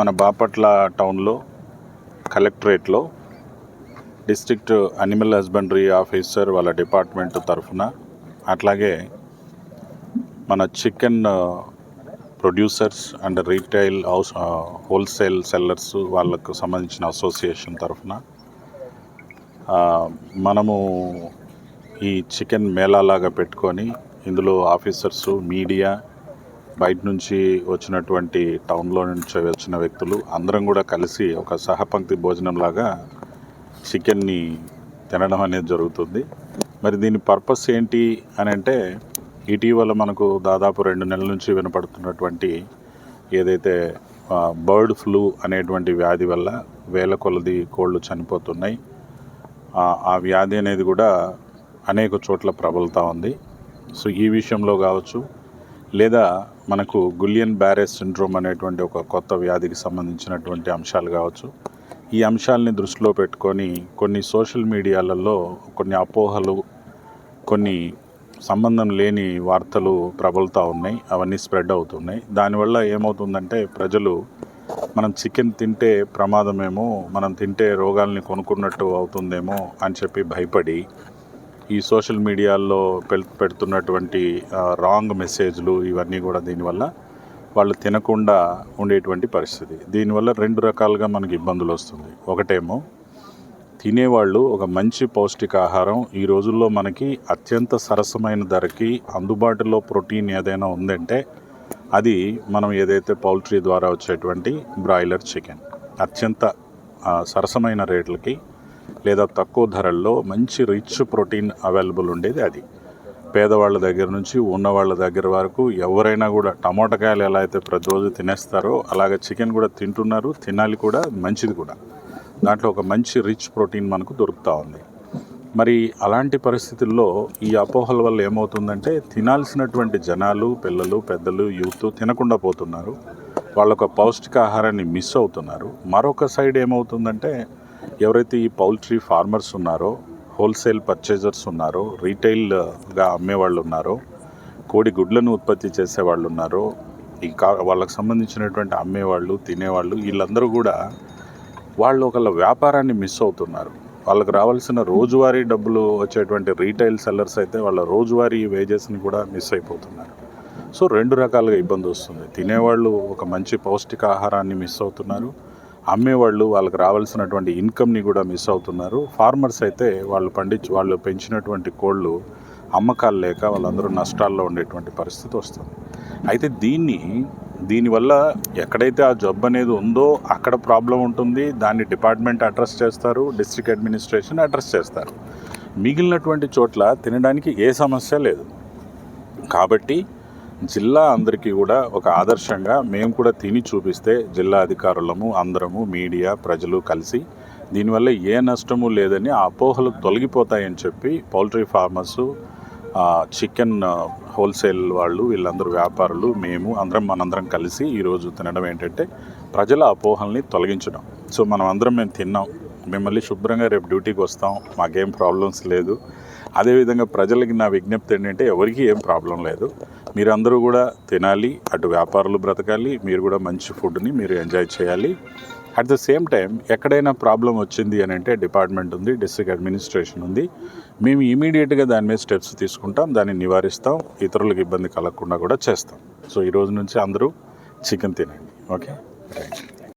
మన బాపట్ల టౌన్లో కలెక్టరేట్లో డిస్ట్రిక్ట్ అనిమల్ హస్బెండరీ ఆఫీసర్ వాళ్ళ డిపార్ట్మెంట్ తరఫున అట్లాగే మన chicken producers and retail house wholesale sellers వాళ్ళకు సంబంధించిన అసోసియేషన్ తరఫున మనము ఈ చికెన్ మేళాలాగా పెట్టుకొని ఇందులో ఆఫీసర్స్ మీడియా బయట నుంచి వచ్చినటువంటి టౌన్లో నుంచి వచ్చిన వ్యక్తులు అందరం కూడా కలిసి ఒక సహపంక్తి భోజనంలాగా చికెన్ని తినడం అనేది జరుగుతుంది. మరి దీని పర్పస్ ఏంటి అని అంటే ఇటీవల మనకు దాదాపు రెండు నెలల నుంచి వినపడుతున్నటువంటి ఏదైతే బర్డ్ ఫ్లూ అనేటువంటి వ్యాధి వల్ల వేల కొలది కోళ్ళు చనిపోతున్నాయి. ఆ- ఆ వ్యాధి అనేది కూడా అనేక చోట్ల ప్రబలుతూ ఉంది. సో ఈ విషయంలో కావచ్చు లేదా మనకు గులియన్ బ్యారెస్ సిండ్రోమ్ అనేటువంటి ఒక కొత్త వ్యాధికి సంబంధించినటువంటి అంశాలు కావచ్చు. ఈ అంశాలని దృష్టిలో పెట్టుకొని కొన్ని సోషల్ మీడియాలలో కొన్ని అపోహలు కొన్ని సంబంధం లేని వార్తలు ప్రబలుతూ ఉన్నాయి. అవన్నీ స్ప్రెడ్ అవుతున్నాయి. దానివల్ల ఏమవుతుందంటే ప్రజలు మనం చికెన్ తింటే ప్రమాదమేమో మనం తింటే రోగాల్ని కొనుక్కున్నట్టు అవుతుందేమో అని చెప్పి భయపడి ఈ సోషల్ మీడియాల్లో పెడుతున్నటువంటి రాంగ్ మెసేజ్లు ఇవన్నీ కూడా దీనివల్ల వాళ్ళు తినకుండా ఉండేటువంటి పరిస్థితి. దీనివల్ల రెండు రకాలుగా మనకి ఇబ్బందులు వస్తుంది. ఒకటేమో తినేవాళ్ళు ఒక మంచి పౌష్టికాహారం ఈ రోజుల్లో మనకి అత్యంత సరసమైన ధరకి అందుబాటులో ప్రోటీన్ ఏదైనా ఉందంటే అది మనం ఏదైతే పౌల్ట్రీ ద్వారా వచ్చేటువంటి బ్రాయిలర్ చికెన్ అత్యంత సరసమైన రేట్లకి లేదా తక్కువ ధరల్లో మంచి రిచ్ ప్రోటీన్ అవైలబుల్ ఉండేది అది. పేదవాళ్ళ దగ్గర నుంచి ఉన్నవాళ్ళ దగ్గర వరకు ఎవరైనా కూడా టమోటకాయలు ఎలా అయితే ప్రతిరోజు తినేస్తారో అలాగే చికెన్ కూడా తింటున్నారు తినాలి కూడా మంచిది కూడా. దాంట్లో ఒక మంచి రిచ్ ప్రోటీన్ మనకు దొరుకుతూ ఉంది. మరి అలాంటి పరిస్థితుల్లో ఈ అపోహల వల్ల ఏమవుతుందంటే తినాల్సినటువంటి జనాలు పిల్లలు పెద్దలు యూత్ తినకుండా పోతున్నారు. వాళ్ళొక పౌష్టికాహారాన్ని మిస్ అవుతున్నారు. మరొక సైడ్ ఏమవుతుందంటే ఎవరైతే ఈ పౌల్ట్రీ ఫార్మర్స్ ఉన్నారో హోల్సేల్ పర్చేజర్స్ ఉన్నారో రీటైల్గా అమ్మేవాళ్ళు ఉన్నారో కోడి గుడ్లను ఉత్పత్తి చేసే వాళ్ళు ఉన్నారో ఈ కా వాళ్ళకి సంబంధించినటువంటి అమ్మేవాళ్ళు తినేవాళ్ళు వీళ్ళందరూ కూడా వాళ్ళు ఒకళ్ళ వ్యాపారాన్ని మిస్ అవుతున్నారు. వాళ్ళకి రావాల్సిన రోజువారీ డబ్బులు వచ్చేటువంటి రీటైల్ సెల్లర్స్ అయితే వాళ్ళ రోజువారీ వేజెస్ని కూడా మిస్ అయిపోతున్నారు. సో రెండు రకాలుగా ఇబ్బంది వస్తుంది. తినేవాళ్ళు ఒక మంచి పౌష్టికాహారాన్ని మిస్ అవుతున్నారు. అమ్మేవాళ్ళు వాళ్ళకి రావాల్సినటువంటి ఇన్కమ్ని కూడా మిస్ అవుతున్నారు. ఫార్మర్స్ అయితే వాళ్ళు పండించి వాళ్ళు పెంచినటువంటి కోళ్ళు అమ్మకాలు లేక వాళ్ళందరూ నష్టాల్లో ఉండేటువంటి పరిస్థితి వస్తుంది. అయితే దీన్ని దీనివల్ల ఎక్కడైతే ఆ జబ్బు అనేది ఉందో అక్కడ ప్రాబ్లం ఉంటుంది. దాన్ని డిపార్ట్మెంట్ అడ్రస్ చేస్తారు డిస్ట్రిక్ట్ అడ్మినిస్ట్రేషన్ అడ్రస్ చేస్తారు. మిగిలినటువంటి చోట్ల తినడానికి ఏ సమస్య లేదు. కాబట్టి జిల్లా అందరికీ కూడా ఒక ఆదర్శంగా మేము కూడా తిని చూపిస్తే జిల్లా అధికారులము అందరము మీడియా ప్రజలు కలిసి దీనివల్ల ఏ నష్టము లేదని ఆ అపోహలు తొలగిపోతాయని చెప్పి పౌల్ట్రీ ఫార్మర్సు చికెన్ హోల్సేల్ వాళ్ళు వీళ్ళందరూ వ్యాపారులు మేము అందరం మనందరం కలిసి ఈరోజు తినడం ఏంటంటే ప్రజల అపోహల్ని తొలగించడం. సో మనం అందరం మేము తిన్నాం. మిమ్మల్ని శుభ్రంగా రేపు డ్యూటీకి వస్తాం. మాకేం ప్రాబ్లమ్స్ లేదు. అదేవిధంగా ప్రజలకి నా విజ్ఞప్తి ఏంటంటే ఎవరికి ఏం ప్రాబ్లం లేదు. మీరందరూ కూడా తినాలి అటు వ్యాపారులు బ్రతకాలి మీరు కూడా మంచి ఫుడ్ని మీరు ఎంజాయ్ చేయాలి. అట్ ద సేమ్ టైం ఎక్కడైనా ప్రాబ్లం వచ్చింది అని అంటే డిపార్ట్మెంట్ ఉంది డిస్ట్రిక్ట్ అడ్మినిస్ట్రేషన్ ఉంది. మేము ఇమీడియట్గా దాని మీద స్టెప్స్ తీసుకుంటాం దాన్ని నివారిస్తాం ఇతరులకు ఇబ్బంది కలగకుండా కూడా చేస్తాం. సో ఈ రోజు నుంచి అందరూ చికెన్ తినండి. ఓకే? Thank you